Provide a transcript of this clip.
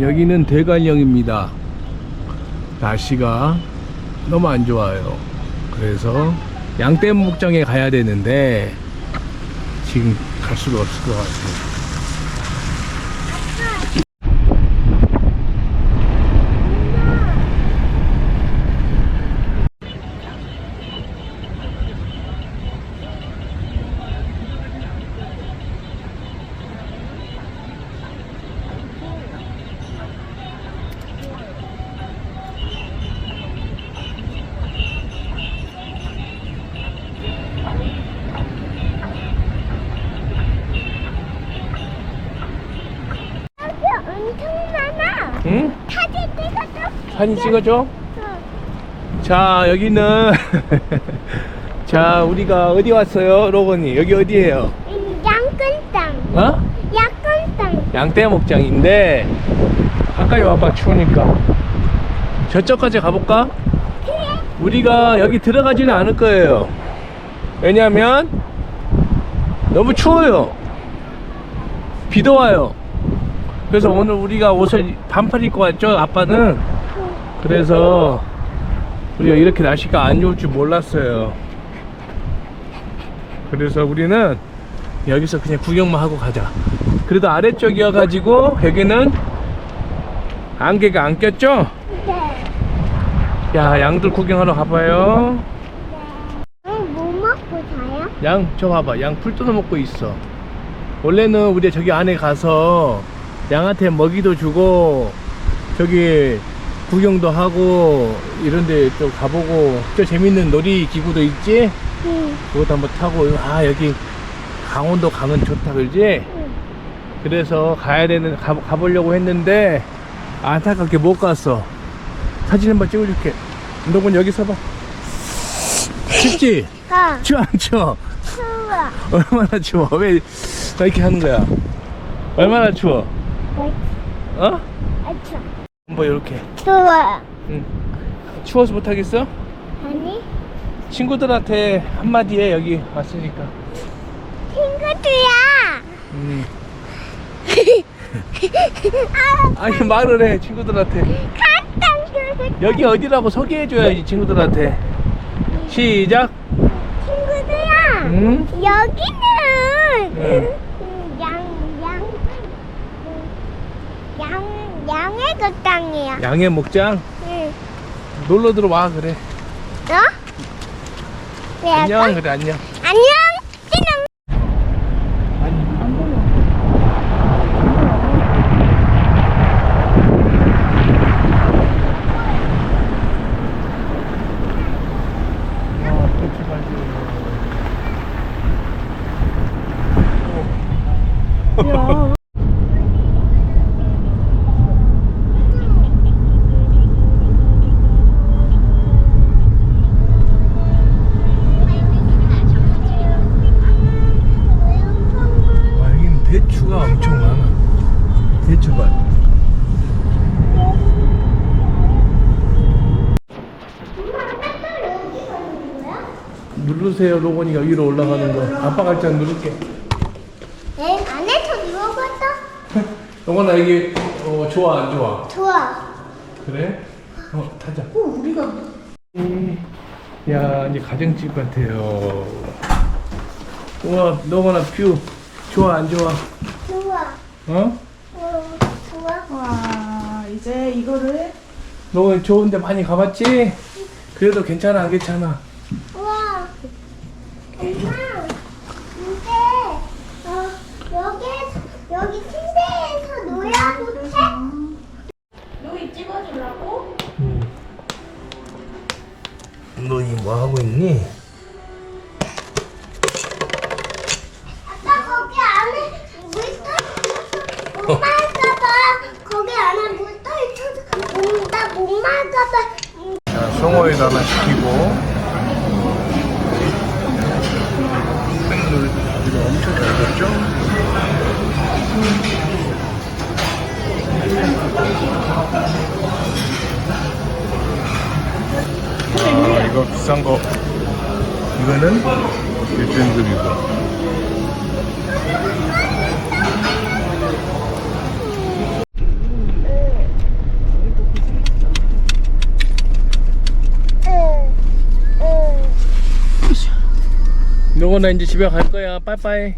여기는 대관령입니다. 날씨가 너무 안 좋아요. 그래서 양떼 목장에 가야 되는데 지금 갈 수가 없을 것 같아요. 여기 엄청 많아. 응? 사진 찍어줘. 사진 찍어줘. 응. 자 여기는 자 우리가 어디 왔어요 로건이 여기 어디예요 음, 양끈땅. 어 양끈땅. 양떼 목장인데 가까이 와봐 추우니까 저쪽까지 가볼까 그래. 우리가 여기 들어가지는 않을 거예요 왜냐면 너무 추워요 비도 와요 그래서 오늘 우리가 옷을 반팔 입고 왔죠 아빠는 그래서 우리가 이렇게 날씨가 안 좋을 줄 몰랐어요. 그래서 우리는 여기서 그냥 구경만 하고 가자. 그래도 아래쪽이어 가지고 여기는 안개가 안 꼈죠? 네. 야, 양들 구경하러 가봐요. 응, 뭐 먹고 자요? 양, 저 봐봐. 양 풀 뜯어 먹고 있어. 원래는 우리 저기 안에 가서 양한테 먹이도 주고, 저기 구경도 하고, 이런데 또 가보고, 저 재밌는 놀이 기구도 있지? 응. 그것도 한번 타고, 아, 여기 강원도 가면 좋다, 그러지? 응. 그래서 가야 되는, 가, 가보려고 했는데, 안타깝게 못 갔어. 사진 한번 찍어줄게. 너군 여기 서봐. 춥지? 가. 추워, 안 추워? 추워. 얼마나 추워? 왜 이렇게 하는 거야? 얼마나 추워? 뭐, 어? 아, 추워. 뭐 이렇게. 추워. 응. 추워서 못 하겠어? 아니, 친구들한테 한마디 해 여기 왔으니까. 친구들이야. 음. 아, 아니 말을 해 친구들한테. 여기 어디라고 소개해줘야지 친구들한테. 시작. 친구들아. 응? 여기는 응. 음, 양, 양, 음, 양, 양의 그 땅이야. 양해 목장 응. 놀러 들어와 그래. 어? 왜 안녕? 그래 안녕. 안녕. 찌능. 와 대추가 엄청 많아. 대추밭. 누르세요 로건이가 위로 올라가는 거. 아빠 갈짝 누를게. 에 안에서 누워봤어? 로건아 여기 어, 좋아 안 좋아? 좋아. 그래? 어 타자. 오, 우리가 야 이제 가정집 같아요. 우와 너거나 뷰 좋아 안 좋아? 어? 어, 좋아. 와 이제 이거를 너 좋은데 많이 가봤지? 그래도 괜찮아 안 괜찮아? 우와. 엄마. 근데 어 여기 여기 침대에서 놀아도 돼? 여기 찍어주려고 너희 뭐 하고 있니? 자 송어에다 하나 시키고. 땡물 이거 엄청 잘 됐죠? 아 이거 비싼 거. 이거는 1등급이고 종원아 이제 집에 갈 거야. 빠이빠이.